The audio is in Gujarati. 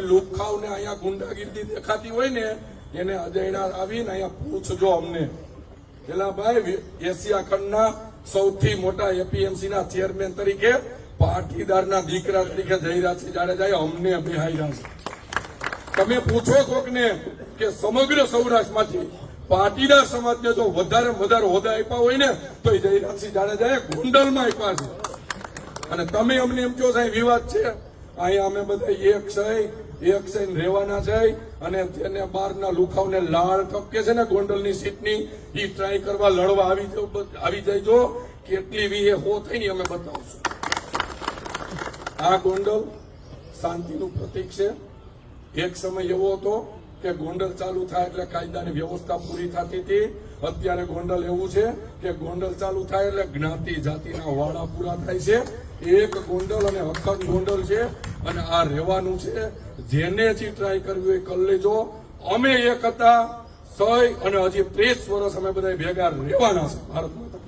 લુખાવને અહીંયા ગુંડાગીરી દેખાતી હોય ને એને અજયડા આવીને અહીંયા પૂછજો અમને. ભાઈ એશિયા ખંડના સૌથી મોટા એપીએમસી ના ચેરમેન તરીકે પાટીદારના દીકરા તરીકે જયરાજસિંહ જાડેજાએ અમને બેહાર્યા છે. તમે પૂછો કોકને કે સમગ્ર સૌરાષ્ટ્રમાંથી પાટીદાર સમાજને જો વધારે વધારે હોદ્દા આપ્યા હોય ને, તો એ જયરાજસિંહ જાડેજાએ ગુંડલમાં આપ્યા છે. અને તમે અમને એમ કહો સાહેબ વિવાદ છે. અહીંયા અમે બધા એક છે એક છે રહેવાના છે અને તેને બહારના લુખાવને લાળ ટપકે છે ને ગોંડલની સીટની એ ટ્રાય કરવા લડવા આવી આવી જાય કેટલી વી એ હો થઈને અમે બતાવશું. આ ગોંડલ શાંતિનું પ્રતીક છે. એક સમય એવો હતો કે ગોંડલ ચાલુ થાય એટલે કાયદાની વ્યવસ્થા પૂરી થતી હતી. અત્યારે ગોંડલ એવું છે કે ગોંડલ ચાલુ થાય એટલે જ્ઞાતિ જાતિના વાળા પૂરા થાય છે. એક ગોંડલ અને અખંડ ગોંડલ છે. અને આ રહેવાનું છે. જેને જે ટ્રાય કરવી હોય કરી લેજો. અમે એક હતા સય અને હજી ત્રીસ વર્ષ અમે બધા ભેગા રહેવાના છે. ભારત માતા